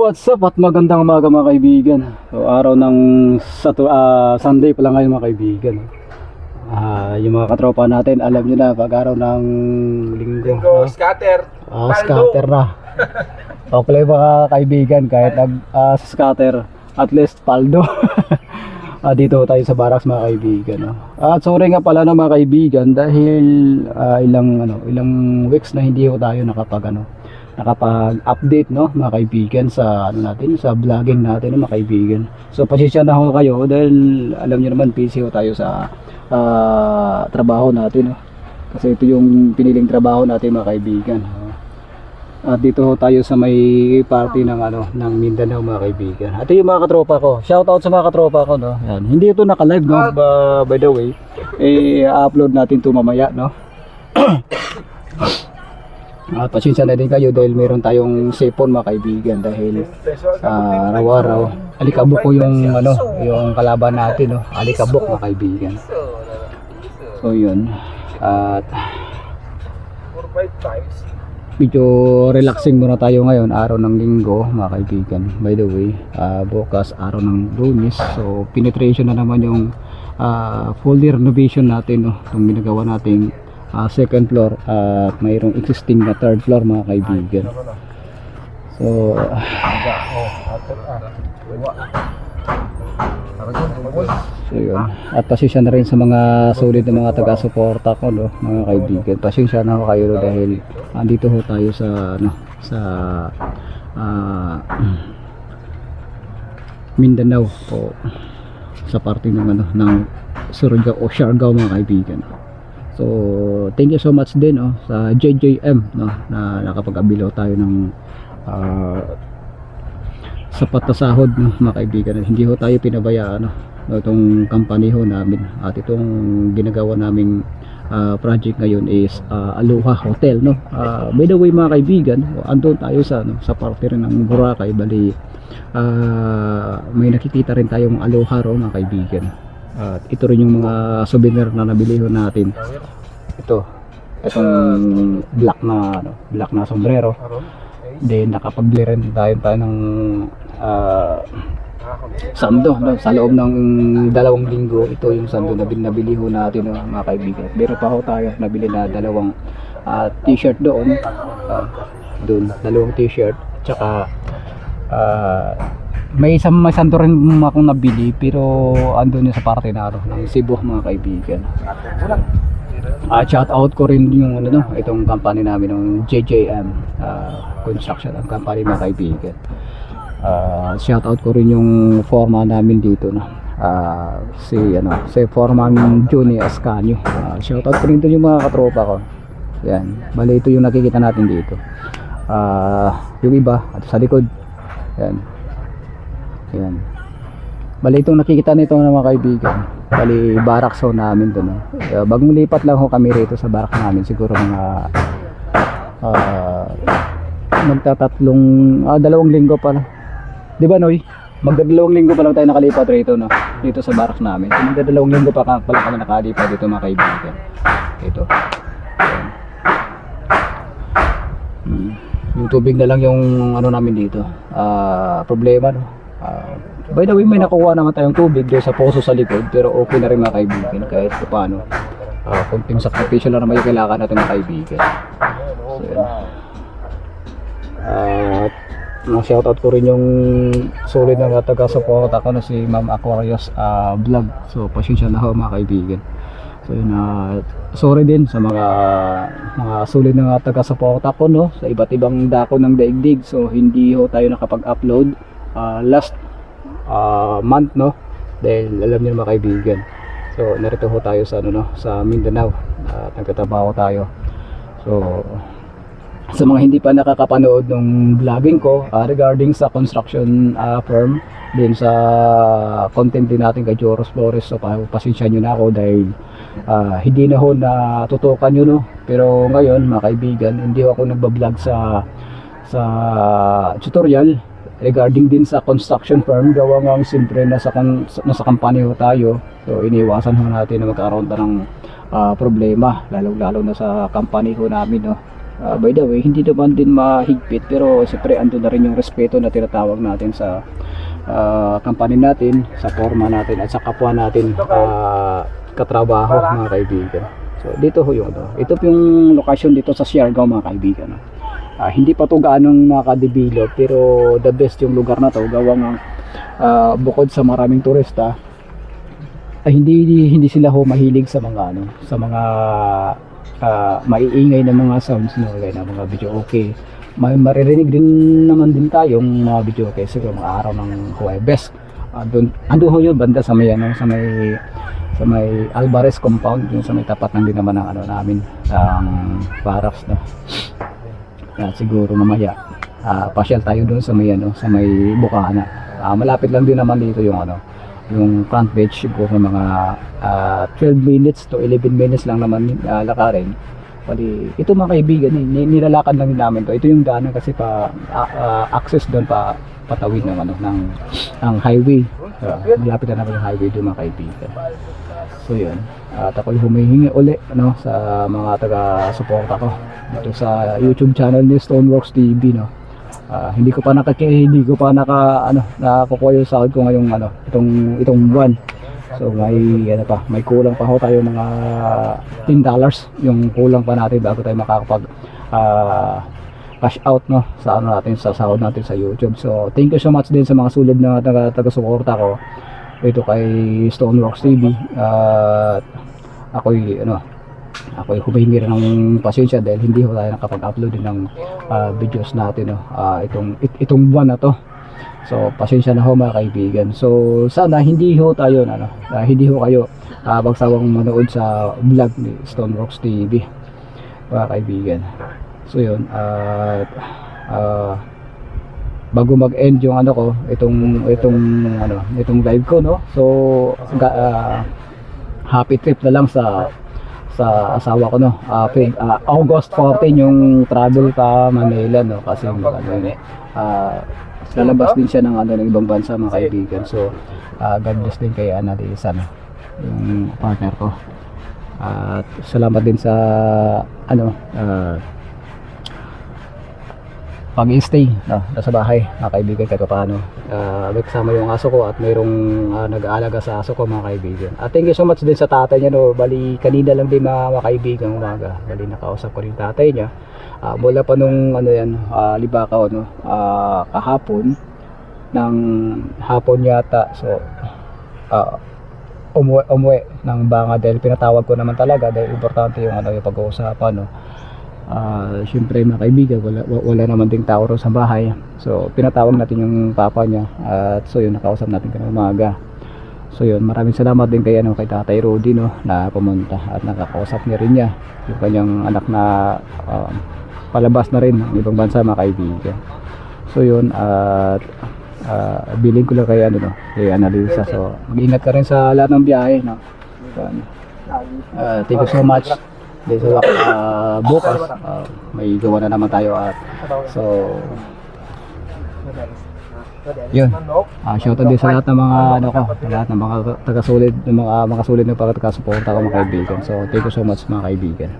what's up at magandang umaga mga kaibigan. So, araw ng Sato, ah, Sunday pala ngayon mga kaibigan. Ah, yung mga katropa natin, alam nyo na, pag araw ng linggo. Linggo, no? scatter. Paldo. scatter na. Okay mga kaibigan, kahit nag sa scatter, at least paldo. Ah, dito tayo sa barracks mga kaibigan. No? At sorry nga pala no, mga kaibigan dahil ah, ilang ano, ilang weeks na hindi ko tayo nakapag ano, nakapag-update no mga kaibigan sa ano natin sa vlogging natin no, mga kaibigan. So pasensya na ho kayo dahil alam niyo naman busy ho tayo sa ah, trabaho natin no. Kasi ito yung piniling trabaho natin mga kaibigan. no. At dito ho tayo sa may party ng ano ng Mindanao mga kaibigan. At yung mga katropa ko. Shout out sa mga katropa ko no. Yan. Hindi ito naka-live no. Ba- by the way, eh upload natin to mamaya no. At pasensya na din kayo dahil meron tayong sipon mga kaibigan dahil ah, araw-araw alikabok ko yung ano, yung kalaban natin no. Alikabok mga kaibigan. So yun. At 4-5 times. medyo relaxing muna tayo ngayon araw ng linggo mga kaibigan by the way ah, bukas araw ng lunes so penetration na naman yung ah, fully renovation natin no itong ginagawa nating ah, second floor at mayroong existing na third floor mga kaibigan so So yun. At pasensya na rin sa mga solid na mga taga-suporta ko, no, mga kaibigan. Pasensya na ho kayo dahil andito ho tayo sa ano, sa ah, Mindanao o sa parte ng ano ng Surigao o Siargao mga kaibigan. So, thank you so much din oh, sa JJM no, na nakapag-abilo tayo ng ah, sapat na sahod no, mga kaibigan. Hindi ho tayo pinabayaan no, itong company ho namin at itong ginagawa naming ah, project ngayon is ah, Aloha Hotel no. Ah, by the way mga kaibigan, andun tayo sa ano, sa parte rin ng Boracay bali ah, may nakikita rin tayong Aloha ro mga kaibigan. At ito rin yung mga souvenir na nabili natin. Ito. Itong black na ano, black na sombrero. Then nakapagli rin tayo tayo ng ah, sando no? sa loob ng dalawang linggo ito yung sando na bin- nabili ho natin no, mga kaibigan meron pa ho tayo nabili na dalawang ah, t-shirt doon Ah, doon dalawang t-shirt tsaka ah, may isang may sando rin akong nabili pero andun yun sa parte na ano, ng Cebu mga kaibigan at shout out ko rin yung ano no, itong company namin ng JJM ah, Construction ang company mga kaibigan. Ah, shout out ko rin yung forma namin dito no. Ah, si ano, si Foreman Juni Ascanio. Ah, shout out ko rin yung mga katropa ko. Yan. Bali ito yung nakikita natin dito. Ah, yung iba at sa likod. Yan. Yan. Bali itong nakikita nito ng mga kaibigan. Bali barak so namin doon. Uh, bagong lipat lang ho kami rito sa barak namin siguro mga ah magtatatlong ah, dalawang linggo pa lang. 'Di ba Noy? Magdadalawang linggo pa lang tayo nakalipat rito no. Dito sa barak namin. So, magdadalawang linggo pa pala kami nakalipat dito mga kaibigan. Ito. Ayan. Hmm. Yung tubig na lang yung ano namin dito. Ah, problema no. Ah, by the way, may nakuha naman tayong tubig doon sa poso sa likod pero okay na rin mga kaibigan kahit paano. Ah, konting sakripisyo lang naman yung kailangan natin mga kaibigan. So, yan. At uh, shout out ko rin yung solid na taga support ako na si Ma'am Aquarius ah, vlog. So pasensya na ho mga kaibigan. So yun ah, sorry din sa mga mga solid na taga support ako no sa iba't ibang dako ng daigdig. So hindi ho tayo nakapag-upload ah, last ah, month no? Dahil alam niyo mga kaibigan. So narito ho tayo sa ano no? Sa Mindanao. At nagtatrabaho tayo. So sa mga hindi pa nakakapanood ng vlogging ko ah, regarding sa construction ah, firm din sa content din natin kay Joros Flores. So pa pasensya nyo na ako dahil ah, hindi na ho na tutukan yun no? Pero ngayon mga kaibigan hindi ako nagbablog sa sa tutorial regarding din sa construction firm gawa nga siyempre nasa, kan, nasa company ho tayo so iniwasan ho natin na magkaroon ta ng ah, problema lalo lalo na sa company ho namin no Ah, by the way, hindi naman din mahigpit pero siyempre andun na rin yung respeto na tinatawag natin sa ah, company natin, sa forma natin at sa kapwa natin ah, katrabaho mga kaibigan. So dito ho yung ano. Ito po yung lokasyon dito sa Siargao mga kaibigan. no. Ah, hindi pa to gaanong nakadevelop pero the best yung lugar na to gawa ng ah, bukod sa maraming turista ay hindi hindi sila ho mahilig sa mga ano sa mga ah, maiingay na mga sounds no kaya na mga video okay. May maririnig din naman din tayong mga video okay siguro mga araw ng Huwebes. Andun ando ho yun banda sa may ano sa may sa may Alvarez compound yung sa may tapat ng din naman ng ano namin ang Parax no at siguro mamaya ah, pasyal tayo doon sa may ano sa may Bukana Ah, malapit lang din naman dito yung ano yung front page siguro mga ah, 12 minutes to 11 minutes lang naman uh, lakarin Bali, ito mga kaibigan, ni- nilalakad lang namin to. Ito yung daanan kasi pa ah, ah, access doon pa patawid ng ano ng ng highway. Ah, malapit na naman yung highway doon mga kaibigan. So yun. At ako'y humihingi uli ano, sa mga taga-suporta ko dito sa YouTube channel ni Stoneworks TV no. Ah, hindi ko pa nakaki hindi ko pa naka ano nakakuha yung sahod ko ngayong ano itong itong buwan. So may ano pa, may kulang pa ho tayo mga 10 dollars yung kulang pa natin bago tayo makakapag ah, cash out no sa ano natin sa sahod natin sa YouTube. So thank you so much din sa mga sulod na taga taga-suporta ko dito kay Stoneworks TV at ako'y ano ako'y humihingi rin ng pasensya dahil hindi ho tayo nakapag-upload din ng ah, videos natin no. Ah, itong it- itong buwan na to. So pasensya na ho mga kaibigan. So sana hindi ho tayo ano ah, hindi ho kayo uh, bagsawang manood sa vlog ni Stoneworks TV mga kaibigan. So yun. At ah, bago mag-end yung ano ko itong itong ano itong live ko no? So ah, happy trip na lang sa sa asawa ko no? Feb- ah, August 14 yung travel pa Manila no? Kasi ano yun, ah, lalabas din siya ng ano ng ibang bansa mga kaibigan. So ah, God bless din kay Annalisa no yung partner ko. At salamat din sa ano ah, pag-stay no, sa bahay mga kaibigan kahit paano uh, may kasama yung aso ko at mayroong ah, nag-aalaga sa aso ko mga kaibigan. At thank you so much din sa tatay niya no. Bali kanina lang din mga, mga kaibigan umaga. Bali nakausap ko rin tatay niya. Ah, mula pa nung ano yan uh, libakaw no ah, kahapon ng hapon yata so ah, umuwi, umuwi ng banga dahil pinatawag ko naman talaga dahil importante yung ano yung pag-uusapan no Ah, syempre mga kaibigan wala, wa- wala naman ding tao ro sa bahay. So pinatawag natin yung papa niya at so yun nakausap natin kanina umaga. So yun maraming salamat din kay ano kay Tatay Rudy no na pumunta at nakakausap niya rin niya yung kanyang anak na um, palabas na rin ng ibang bansa mga kaibigan. So yun at uh, billing ko lang kay ano no kay Annalisa. So mag-ingat ka rin sa lahat ng biyahe no. So, uh, thank you so much dahil sa uh, bukas uh, may gawa na naman tayo at so yun. Uh, shoutout din sa lahat ng mga ano ko lahat ng mga taga-sulit ng mga mga sulit ng pagkakasuporta ko mga kaibigan. So thank you so much mga kaibigan